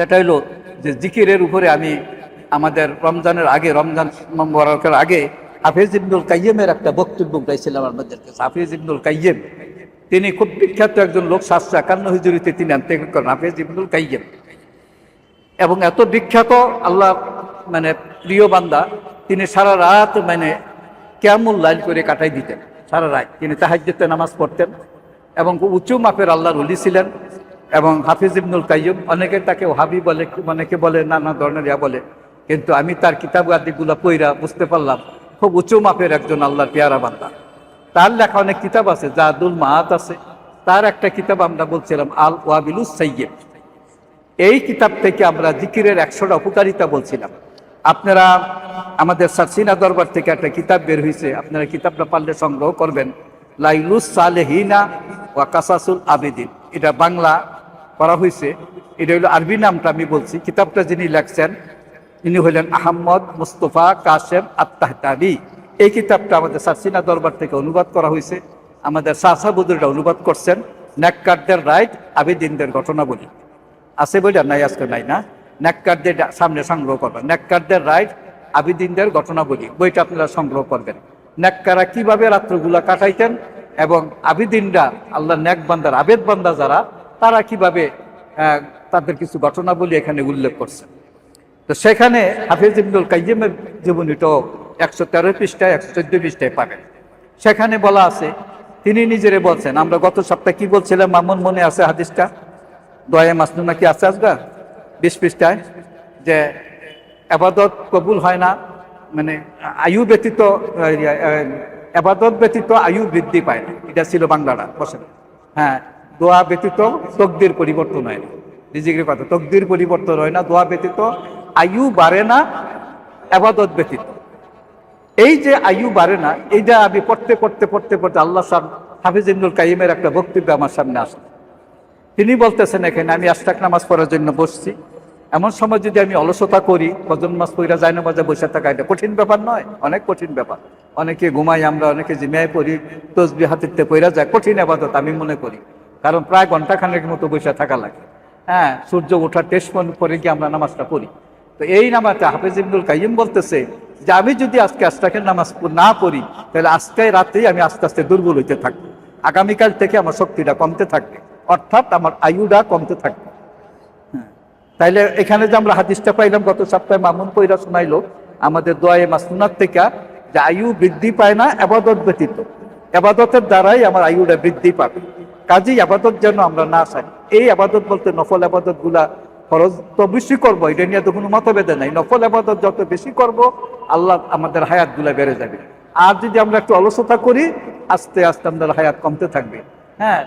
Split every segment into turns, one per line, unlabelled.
সেটা হলো যে জিকিরের উপরে আমি আমাদের রমজানের আগে, রমজান বরাকের আগে হাফিজ ইবনুল কাইয়েমের একটা বক্তব্য গাইছিলাম আমাদের হাফিজ ইবনুল কাইয়েম তিনি খুব বিখ্যাত একজন লোক, সাতশো একান্ন হিজুরিতে তিনি আনতে করেন, হাফিজ ইবনুল কাইয়েম এবং এত বিখ্যাত, আল্লাহ মানে প্রিয় বান্দা, তিনি সারা রাত মানে কেমন লাইন করে কাটাই দিতেন, সারা রাত। তিনি তাহাজ্যতে নামাজ পড়তেন এবং উঁচু মাপের আল্লাহর উলি ছিলেন। এবং হাফিজ ইবনুল কাইয়ুম, অনেকে তাকে হাবি বলে, অনেকে বলে, নানা ধরনের ইয়া বলে। কিন্তু আমি তার কিতাব আদিগুলো পইরা বুঝতে পারলাম, খুব উঁচু মাপের একজন আল্লাহর পেয়ারা বান্দা। তার লেখা অনেক কিতাব আছে, জাদুল মাহাত আছে। তার একটা কিতাব আমরা বলছিলাম, আল ওয়াবিলুস সৈয়দ এই কিতাব থেকে আমরা জিকিরের একশোটা উপকারিতা বলছিলাম। আপনারা আমাদের সারসিনা দরবার থেকে একটা কিতাব বের হয়েছে আপনারা কিতাবটা পারলে সংগ্রহ করবেন। লাইলুস সালেহিনা ওয়া কাসাসুল আবেদিন। এটা বাংলা করা হয়েছে, এটা হলো আরবি নামটা আমি বলছি, কিতাবটা যিনি লেখছেন, ইনি হলেন আহম্মদ মুস্তফা কাশেম আত্মাহতাবি এই কিতাবটা আমাদের সারসিনা দরবার থেকে অনুবাদ করা হয়েছে। আমাদের সাহসাবুদুরটা অনুবাদ করছেন, ন্যাককারদের রাইট, আবেদিনদের ঘটনা বলি। আছে বইটা? নাই, আজকে নাই না। ন্যাককারদের সামনে সংগ্রহ করবেন। ন্যাককারদের রাইট, আবেদিনদের ঘটনা বলি। বইটা আপনারা সংগ্রহ করবেন। ন্যাককারা কীভাবে রাত্রগুলা কাটাইতেন এবং আবিদিনরা আল্লাহ ন্যাক বান্দার আবেদ বান্দা যারা তারা কীভাবে তাদের কিছু ঘটনা বলি এখানে উল্লেখ করছেন তো সেখানে হাফিজ ইবনুল কাইয়িমের জীবনীটাও একশো তেরো পৃষ্ঠায়, একশো চোদ্দ পৃষ্ঠায় পাবেন। সেখানে বলা আছে, তিনি নিজেরে বলছেন, আমরা গত সপ্তাহে কি বলছিলাম? মামুন, মনে আছে হাদিসটা? দয়া মাসনু নাকি আছে আসগা বিশ পৃষ্ঠায়, যে আবাদত কবুল হয় না মানে আয়ু ব্যতীত আবাদত ব্যতীত আয়ু বৃদ্ধি পায় না। এটা ছিল বাংলাটা, বসেন। হ্যাঁ দোয়া ব্যতীত তকদির পরিবর্তন হয় না। রিজিকের কথা, তকদির পরিবর্তন হয় না, দোয়া ব্যতীত আয়ু বাড়ে না, আবাদত ব্যতীত। এই যে আয়ু বাড়ে না, এইটা আমি পড়তে পড়তে পড়তে পড়তে আল্লাহ সাহ হাফিজ ইবনুল কাইমের একটা বক্তব্য আমার সামনে আসলো। তিনি বলতেছেন এখানে, আমি আস্তাক নামাজ পড়ার জন্য বসছি। এমন সময় যদি আমি অলসতা করি কজন মাস পইরা যায় না মাঝে বসে থাকা এটা কঠিন ব্যাপার নয়, অনেক কঠিন ব্যাপার। অনেকে ঘুমাই, আমরা অনেকে জিমিয়ায় পড়ি তসবি হাতিতে পইরা যায়, কঠিন আবাদত আমি মনে করি। কারণ প্রায় ঘন্টাখানেক মতো বসে থাকা লাগে। হ্যাঁ সূর্য ওঠার টেস্ট পরে গিয়ে আমরা নামাজটা পড়ি। তো এই নামাজটা হাফিজ ইবনুল কাইম বলতেছে যে আমি যদি আজকে আস্তাকের নামাজ না পড়ি, তাহলে আজকে রাতেই আমি আস্তে আস্তে দুর্বল হইতে থাকব। আগামীকাল থেকে আমার শক্তিটা কমতে থাকবে। অর্থাৎ আমার আয়ুটা কমতে থাকবে। হ্যাঁ। তাইলে এখানে যে আমরা হাদিসটা পাইলাম, গত সপ্তাহে মামুন পৈরা শোনাইলো, আমাদের দোয়ায়ে মাসুনার থেকে যে আয়ু বৃদ্ধি পায় না, আবাদত ব্যতীত। আবাদতের দ্বারাই আমার আয়ুটা বৃদ্ধি পাবে। কাজেই আবাদত যেন আমরা না চাই। এই আবাদত বলতে নফল আবাদতগুলা খরচ তো বেশি করব, এটা নিয়ে তো কোনো মতভেদে নাই। নফল আবাদত যত বেশি করব, আল্লাহ আমাদের হায়াতগুলা বেড়ে যাবে। আর যদি আমরা একটু অলসতা করি, আস্তে আস্তে আমাদের হায়াত কমতে থাকবে। হ্যাঁ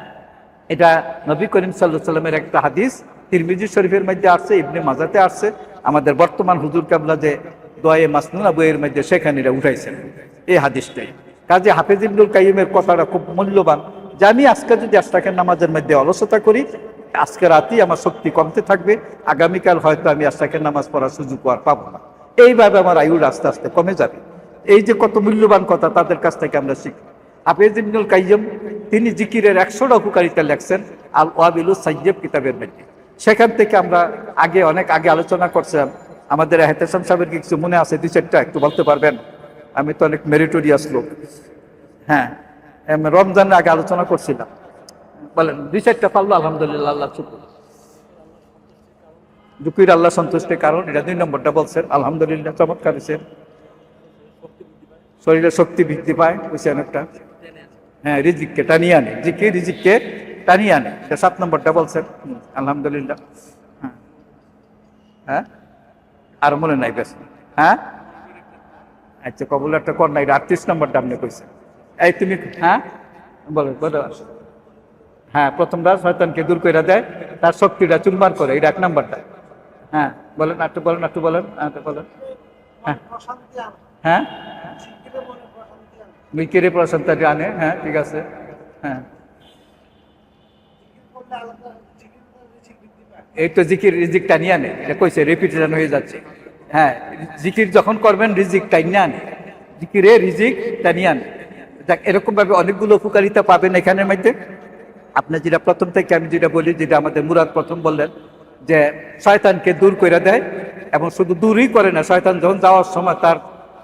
এটা নবী করিম সাল্লাহ সাল্লামের একটা হাদিস। তিরমিজি শরীফের মধ্যে আসছে, ইবনে মাজাতে আসছে। আমাদের বর্তমান হুজুর কাবলা যে দোয়ে মাসনুনা বইয়ের মধ্যে সেখানে এটা উঠাইছেন। এই হাদিসটাই। কাজে হাফেজ ইবনুল কাইমের কথাটা খুব মূল্যবান। যে আমি আজকে যদি আস্তাকের নামাজের মধ্যে অলসতা করি, আজকে রাতেই আমার শক্তি কমতে থাকবে, আগামীকাল হয়তো আমি আস্তাকের নামাজ পড়ার সুযোগ আর পাবো না। এইভাবে আমার আয়ুর আস্তে আস্তে কমে যাবে। এই যে কত মূল্যবান কথা তাদের কাছ থেকে আমরা শিখি। হাফেজ ইবনুল কাইয়ম তিনি জিকিরের একশোটা উপকারিতা লেখছেন আল ওয়াবিলু সাইয়েব কিতাবের মধ্যে। সেখান থেকে আমরা আগে অনেক আগে আলোচনা করছিলাম। আমাদের হেতেসাম সাহেবের কিছু মনে আছে? দুই চারটা একটু বলতে পারবেন? আমি তো অনেক মেরিটোরিয়াস লোক। হ্যাঁ। রমজানের আগে আলোচনা করছিলাম। বলেন দুই চারটা পারল আলহামদুলিল্লাহ আল্লাহ শুকুর। দুঃখীর আল্লাহ সন্তুষ্টের কারণ এটা দুই নম্বরটা বলছেন। আলহামদুলিল্লাহ চমৎকার হয়েছে। শরীরে শক্তি বৃদ্ধি পায় বুঝছেন একটা? হ্যাঁ রিজিককে টানিয়ে আনে। জিকে রিজিককে টানিয়ে আনে। এটা সাত নম্বরটা বলছেন। হুম, আলহামদুলিল্লাহ। হ্যাঁ। হ্যাঁ? আর মনে নাই বেশ। হ্যাঁ? আচ্ছা কবুল একটা না এটা আটত্রিশ নম্বরটা আপনি কইছেন। এই তুমি হ্যাঁ? বলো বলো। হ্যাঁ প্রথমটা শয়তানকে দূর করে দেয়, তার শক্তিটা চুরমার করে, এটা এক নম্বরটা। হ্যাঁ বলেন, একটু বলেন একটু বলেন হ্যাঁ বলেন। হ্যাঁ। হ্যাঁ? বিকেরে প্রশান্তাটি আনে হ্যাঁ ঠিক আছে। হ্যাঁ। এই তো জিকির রিজিক টানিয়ে আনে, এটা কইছে রিপিটেশন হয়ে যাচ্ছে। হ্যাঁ জিকির যখন করবেন রিজিক টানিয়ে আনে। জিকিরে রিজিক টানিয়ে আনে। দেখ এরকম ভাবে অনেকগুলো উপকারিতা পাবেন এখানের মধ্যে। আপনি যেটা প্রথম থেকে আমি যেটা বলি, যেটা আমাদের মুরাদ প্রথম বললেন, যে শয়তানকে দূর করে দেয় এবং শুধু দূরই করে না, শয়তান যখন যাওয়ার সময় তার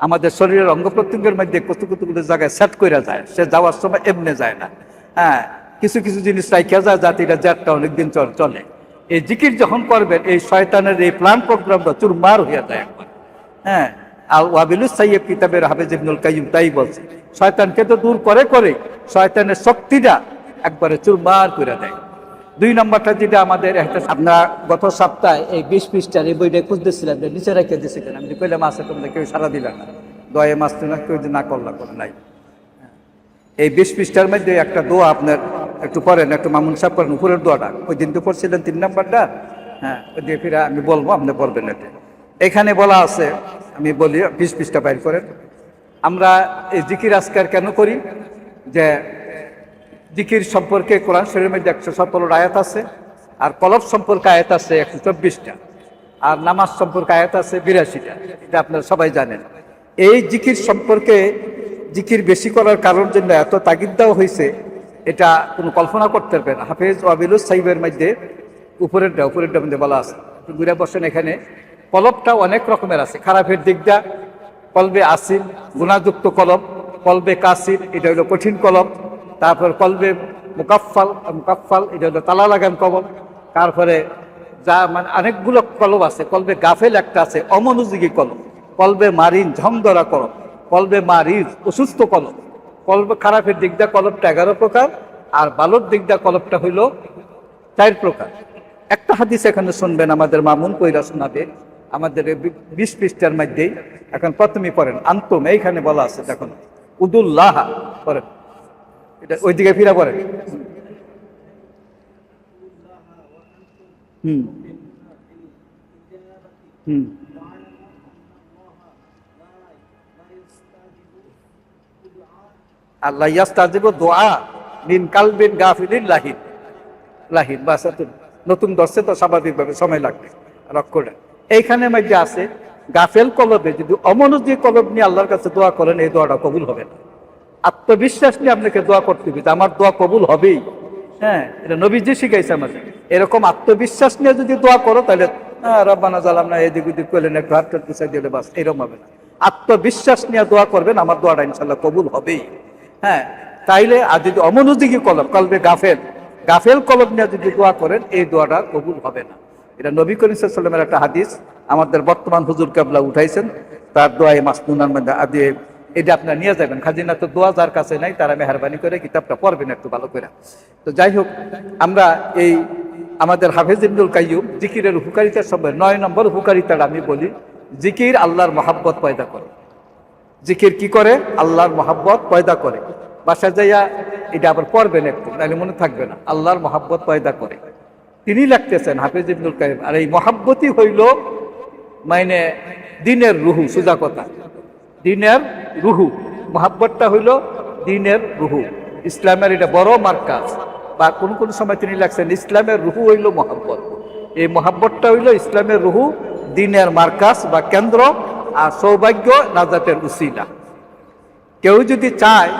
আমাদের শরীরের অঙ্গ প্রত্যঙ্গের মধ্যে কত কতগুলো জায়গায় সেট করে যায়, সে যাওয়ার সময় এমনি যায় না। হ্যাঁ কিছু কিছু জিনিস রাইখা যায় যাতে এটা জ্যাটটা অনেকদিন চলে। এই জিকির যখন করবেন, এই শয়তানের এই প্ল্যান প্রোগ্রামটা চুরমার হয়ে যায় একবার। হ্যাঁ আর ওয়াবিলুস সাইয়েব কিতাবের হাফেজ ইবনুল কাইয়ুম তাই বলছে শয়তানকে তো দূর করে করে শয়তানের শক্তিটা একবারে চুরমার করে দেয়। দুই নম্বরটা যেটা আমাদের একটা আপনারা গত সপ্তাহে এই বিশ পৃষ্ঠার এই বইটা খুঁজতেছিলাম নিচে রেখে দিয়েছিলেন আমি কইলাম আছে তোমরা কেউ সারা দিলে না। দয়ে মাস না কেউ যে না করলা করে নাই। এই বিশ পৃষ্ঠার মধ্যে একটা দোয়া আপনার একটু পড়েন একটু মামুন সাহেব করেন উপরের দোয়াটা। ওই দিন তো পড়ছিলেন তিন নাম্বারটা। হ্যাঁ ওই দিয়ে ফিরে আমি বলব আপনি পড়বেন এটা এখানে বলা আছে, আমি বলি, বিশ পৃষ্ঠা বাইর করেন। আমরা এই জিকির আজকার কেন করি? যে জিকির সম্পর্কে কোরআন শরীরের মধ্যে একশো সতেরো আয়াত আছে, আর কলব সম্পর্কে আয়াত আছে একশো চব্বিশটা, আর নামাজ সম্পর্কে আয়াত আছে বিরাশিটা, এটা আপনারা সবাই জানেন। এই জিকির সম্পর্কে জিকির বেশি করার কারণ জন্য এত তাগিদ দেওয়া হয়েছে, এটা কোনো কল্পনা করতে পারবে না। হাফেজ ওয়াবিলুস সাহিবের মধ্যে উপরেরটা উপরেরটা মধ্যে বলা আছে। ঘুরে বসেন এখানে। কলবটা অনেক রকমের আছে। খারাপের দিকটা কলবে আসিল, গুণাযুক্ত কলব, কলবে কাসির, এটা হলো কঠিন কলব। তারপর কলবে মুকাফফাল মুকাফফাল, এটা হলো তালা লাগান কলব তারপরে যা মানে অনেকগুলো কলব আছে। কলবে গাফেল একটা আছে, অমনোযোগী কলব। কলবে মারিন ঝং ধরা কলব। কলবে মারিজ অসুস্থ কলব। কলবে খারাপের দিকটা কলবটা এগারো প্রকার। আর বালোর দিকটা কলবটা হইল চার প্রকার। একটা হাদিস এখানে শুনবেন আমাদের মামুন কইরা শোনাবে। আমাদের বিশ পৃষ্ঠার মধ্যেই এখন প্রথমেই পড়েন, আন্তম, এইখানে বলা আছে দেখুন, উদুল্লাহ পড়েন। এটা ওইদিকে ফিরা পড়েন। হুম। হুম। আল্লাহ ইয়াস্তাজিব দোয়া মিন কালবিন গাফিলিন লাহিন। লাহিন, বাস এত নতুন দর্শে তো স্বাভাবিকভাবে সময় লাগবে রক্ষটা এইখানে মধ্যে আছে গাফেল কলবে, যদি অমনোযোগী কলব নিয়ে আল্লাহর কাছে দোয়া করেন, এই দোয়াটা কবুল হবে না। আত্মবিশ্বাস নিয়ে আপনাকে দোয়া করতে হবে যে আমার দোয়া কবুল হবেই। হ্যাঁ এটা নবীজি শিখাইছে আমাদের। এরকম আত্মবিশ্বাস নিয়ে যদি দোয়া করো, তাহলে রব্বানা জালাম না এদিক ওদিক করলেন একটু হাত পিছাই দিলে বাস, এরকম হবে না। আত্মবিশ্বাস নিয়ে দোয়া করবেন, আমার দোয়াটা ইনশাল্লাহ কবুল হবেই। হ্যাঁ তাইলে, আর যদি অমনোযোগী কলব, কলবে গাফেল গাফেল কলব নিয়ে যদি দোয়া করেন, এই দোয়াটা কবুল হবে না। এটা নবী করিম একটা হাদিস। আমাদের বর্তমান হুজুর কাবলা উঠাইছেন। তার দোয়াই মাসনুনার মধ্যে আদি এটা আপনারা নিয়ে যাবেন। খাজিনা তো দোয়া যার কাছে নাই, তারা মেহরবানি করে কিতাবটা পড়বেন একটু ভালো করে। তো যাই হোক, আমরা এই আমাদের হাফেজ ইবনুল কাইয়ুম জিকিরের হুকারিতার সময় নয় নম্বর উপকারিতাটা আমি বলি, জিকির আল্লাহর মহাব্বত পয়দা করে। জিকির কি করে? আল্লাহর মহাব্বত পয়দা করে। বাসা যাইয়া এটা আবার পড়বেন একটু, নাহলে মনে থাকবে না। আল্লাহর মহাব্বত পয়দা করে। তিনি লাগতেছেন হাফিজ ইবনুল কাইম, আর এই মহাব্বতই হইল মানে দিনের রুহু, সুজা কথা। দিনের রুহু, মহাব্বতটা হইল দিনের রুহু। ইসলামের এটা বড় মার্কাজ। বা কোন কোন সময় তিনি লাগছেন ইসলামের রুহু হইল মহাব্বত। এই মহাব্বতটা হইল ইসলামের রুহু, দিনের মার্কাজ বা কেন্দ্র আর সৌভাগ্য নাজাতের উসিলা। কেউ যদি চায়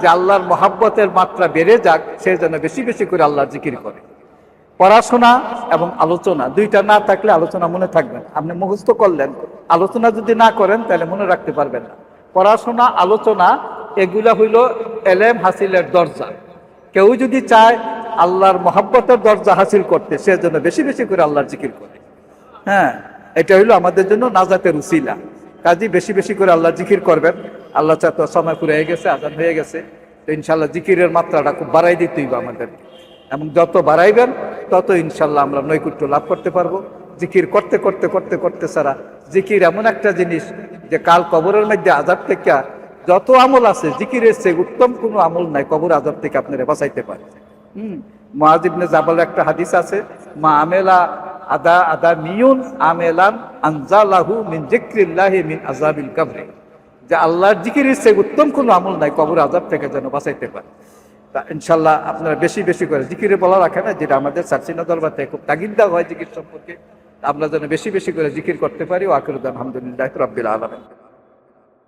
যে আল্লাহর মহাব্বতের মাত্রা বেড়ে যাক, সে যেন বেশি বেশি করে আল্লাহর জিকির করে। পড়াশোনা এবং আলোচনা, দুইটা না থাকলে আলোচনা মনে থাকবে না। আপনি মুখস্থ করলেন, আলোচনা যদি না করেন তাহলে মনে রাখতে পারবেন না। পড়াশোনা, আলোচনা, এগুলা হইল এলেম হাসিলের দরজা। কেউ যদি চায় আল্লাহর মহাব্বতের দরজা হাসিল করতে, সে যেন বেশি বেশি করে আল্লাহর জিকির করে। হ্যাঁ এটা হইল আমাদের জন্য নাজাতের উসিলা। কাজী বেশি বেশি করে আল্লাহ জিকির করবেন। আল্লাহ চাত সময় পুরো হয়ে গেছে, আজান হয়ে গেছে। তো ইনশাল্লাহ জিকিরের মাত্রাটা খুব বাড়াই দিতেই হবে আমাদের এবং যত বাড়াইবেন, তত ইনশাল্লাহ আমরা নৈকুট্য লাভ করতে পারব। জিকির করতে করতে করতে করতে সারা জিকির এমন একটা জিনিস যে কাল কবরের মধ্যে আজাব থেকে যত আমল আছে, জিকিরের চেয়ে উত্তম কোনো আমল নাই, কবর আজাব থেকে আপনারা বাঁচাইতে পারে হুম মহাজিবনে জাবাল একটা হাদিস আছে, মা আমেলা আদা আদা মিউন আমেলান আনজালাহু মিন জিক্রিল্লাহি মিন আজাবিল কবরে। যে আল্লাহর জিকিরের চেয়ে উত্তম কোনো আমল নাই, কবর আজাব থেকে যেন বাঁচাইতে পারে। তা ইনশাল্লাহ আপনারা বেশি বেশি করে জিকিরে বলা রাখে না, যেটা আমাদের সার্সিনা দরবার থেকে খুব তাগিদা হয় জিকির সম্পর্কে। আমরা যেন বেশি বেশি করে জিকির করতে পারি। ও আকিরুদ্দান আলহামদুলিল্লাহ রব্বিল আলমিন।